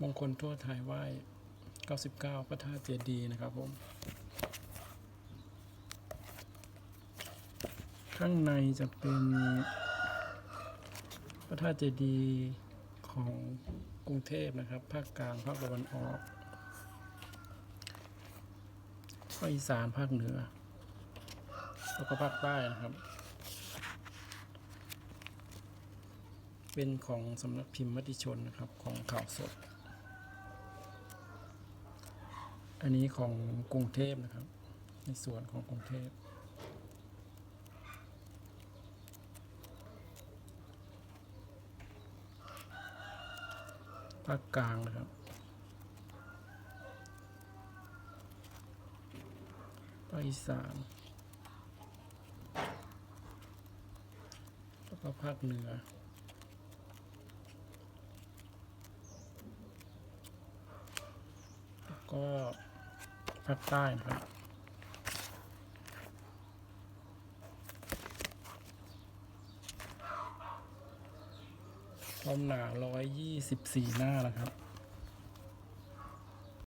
มงคลทั่วไทยไหว้ 99 พระธาตุเจดีย์นะครับผม ข้างในจะเป็นพระธาตุเจดีย์ของกรุงเทพนะครับ ภาคกลาง ภาคตะวันออก ภาคอีสาน ภาคเหนือ แล้วก็ภาคใต้นะครับ เป็นของสำนักพิมพ์มติชนนะครับ ของข่าวสด อันนี้ของกรุงเทพนะครับ ในส่วนของกรุงเทพภาคกลางนะครับภาคอีสานแล้วก็ภาคเหนือแล้วก็ ภาคใต้นะครับความหนา124 หน้านะครับ